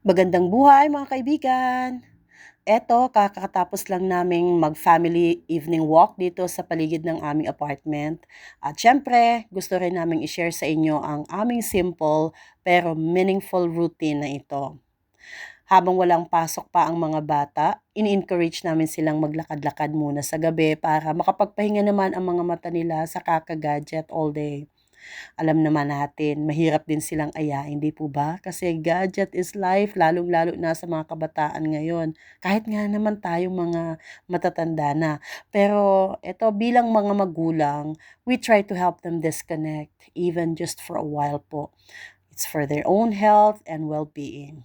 Magandang buhay mga kaibigan! Eto, kakatapos lang naming mag-family evening walk dito sa paligid ng aming apartment. At syempre, gusto rin naming i-share sa inyo ang aming simple pero meaningful routine na ito. Habang walang pasok pa ang mga bata, ini-encourage namin silang maglakad-lakad muna sa gabi para makapagpahinga naman ang mga mata nila sa kaka-gadget all day. Alam naman natin, mahirap din silang ayain, hindi po ba? Kasi gadget is life, lalong-lalo na sa mga kabataan ngayon. Kahit nga naman tayong mga matatanda na. Pero eto, bilang mga magulang, we try to help them disconnect, even just for a while po. It's for their own health and well-being.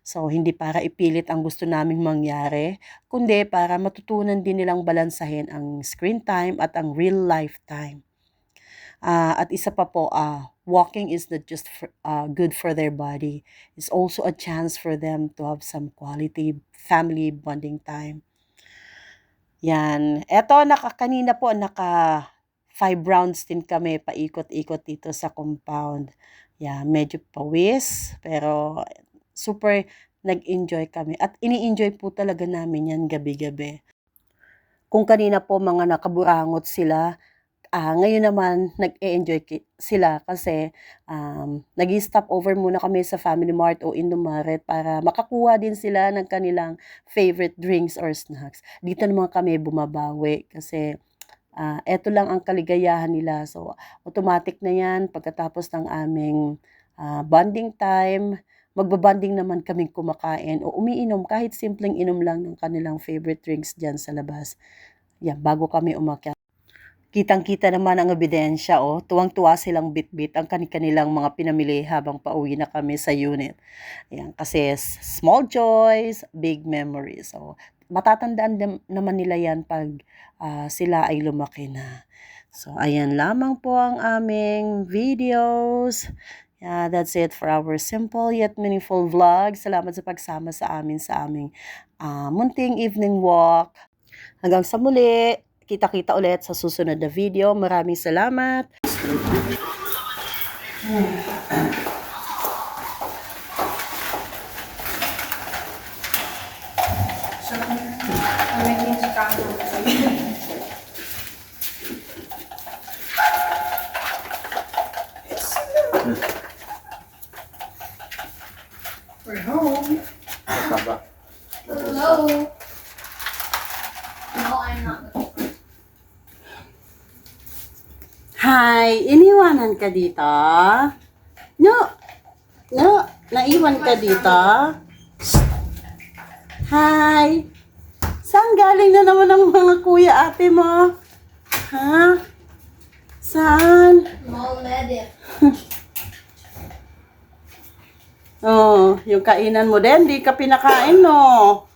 So, hindi para ipilit ang gusto naming mangyari, kundi para matutunan din nilang balansahin ang screen time at ang real life time. Ah, at isa pa po, ah, walking is not just for, ah, good for their body. It's also a chance for them to have some quality family bonding time. Yan. Eto, naka, kanina po, naka five rounds din kami paikot-ikot dito sa compound. Yan, medyo pawis, pero super nag-enjoy kami. At ini-enjoy po talaga namin yan gabi-gabi. Kung kanina po mga nakaburangot sila, Ah, ngayon naman nag-e-enjoy sila kasi, um, nag-i-stop over muna kami sa Family Mart o Indomaret para makakuha din sila ng kanilang favorite drinks or snacks. Dito naman kami bumabawi kasi, ah, eto lang ang kaligayahan nila. So, automatic na 'yan pagkatapos ng aming, ah, bonding time, magbo-bonding naman kaming kumakain o umiinom kahit simpleng inom lang ng kanilang favorite drinks diyan sa labas. 'Yan, bago kami umakyat. Kitang-kita naman ang ebidensya, oh. Tuwang-tuwa silang bitbit ang kani-kanilang mga pinamili habang pauwi na kami sa unit. Ayan, kasi small joys, big memories. So, matatandaan dim- naman nila yan pag ah, sila ay lumaki na. So, ayan lamang po ang aming videos. Yeah, that's it for our simple yet meaningful vlog. Salamat sa pagsama sa amin sa aming ah, munting evening walk. Hanggang sa muli, kita-kita ulit sa susunod na video. Maraming salamat. We're home. Taba. Hello. No, I'm not Hi, iniwanan ka dito? No. No, naiwan ka dito? Hi. Saan galing na naman ang mga kuya ate mo? Ha? Saan? Mall edit. Oh, yung kainan mo din, di ka pinakain, no?